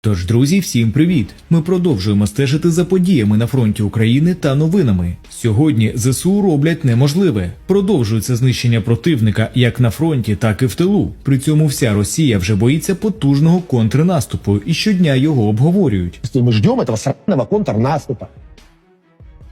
Тож, друзі, всім привіт! Ми продовжуємо стежити за подіями на фронті України та новинами. Сьогодні ЗСУ роблять неможливе. Продовжується знищення противника як на фронті, так і в тилу. При цьому вся Росія вже боїться потужного контрнаступу і щодня його обговорюють. И мы ждем этого сраного контрнаступа.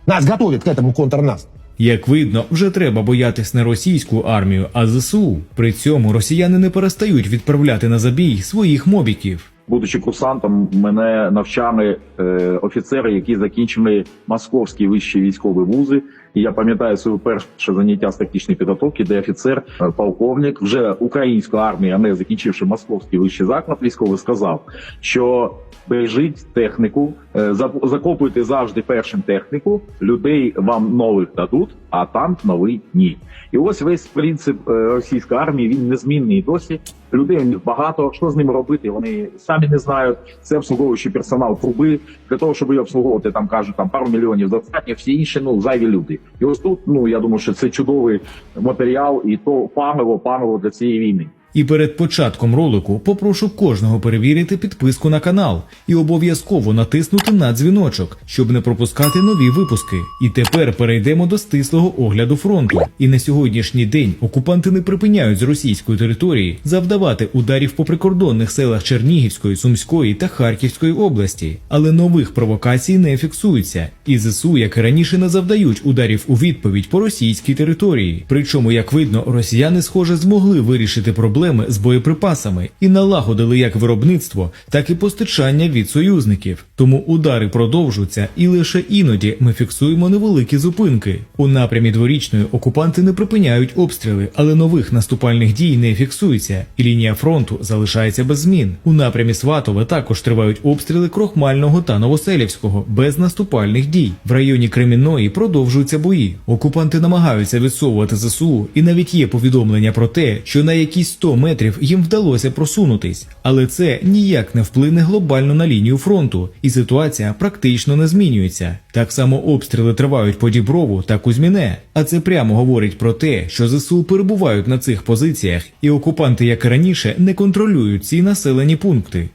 Нас готовят к этому контрнаступу. Як видно, вже треба боятись не російську армію, а ЗСУ. При цьому росіяни не перестають відправляти на забій своїх мобіків. Будучи курсантом, мене навчали е, офіцери, які закінчили московські вищі військові вузи. І я пам'ятаю своє перше заняття з тактичної підготовки, де офіцер, е, полковник, вже української армії, а не закінчивши московський вищий заклад військовий, сказав, що бережіть техніку, е, закопуйте завжди першим техніку, людей вам нових дадуть, а танк новий ні. І ось весь принцип е, російської армії він незмінний досі. Людей багато. Що з ними робити? Вони самі не знають. Це обслуговуючий персонал труби. Для того, щоб її обслуговувати, там кажуть, там пару мільйонів достатньо, всі інші ну зайві люди. І ось тут, ну я думаю, що це чудовий матеріал, і то паливо, паливо для цієї війни. І перед початком ролику попрошу кожного перевірити підписку на канал і обов'язково натиснути на дзвіночок, щоб не пропускати нові випуски. І тепер перейдемо до стислого огляду фронту. І на сьогоднішній день окупанти не припиняють з російської території завдавати ударів по прикордонних селах Чернігівської, Сумської та Харківської області, але нових провокацій не фіксується. І ЗСУ, як і раніше, не завдають ударів у відповідь по російській території. Причому, як видно, росіяни, схоже, змогли вирішити проблеми з боєприпасами і налагодили як виробництво, так і постачання від союзників. Тому удари продовжуються, і лише іноді ми фіксуємо невеликі зупинки. У напрямі дворічної окупанти не припиняють обстріли, але нових наступальних дій не фіксується, і лінія фронту залишається без змін. У напрямі Сватове також тривають обстріли Крохмального та Новоселівського без наступальних дій. В районі Кремінної продовжуються бої. Окупанти намагаються відсовувати ЗСУ, і навіть є повідомлення про те, що на якісь 100 метрів їм вдалося просунутись, але це ніяк не вплине глобально на лінію фронту, і ситуація практично не змінюється. Так само обстріли тривають по Діброву та Кузьміне. А це прямо говорить про те, що ЗСУ перебувають на цих позиціях, і окупанти, як і раніше, не контролюють ці населені пункти.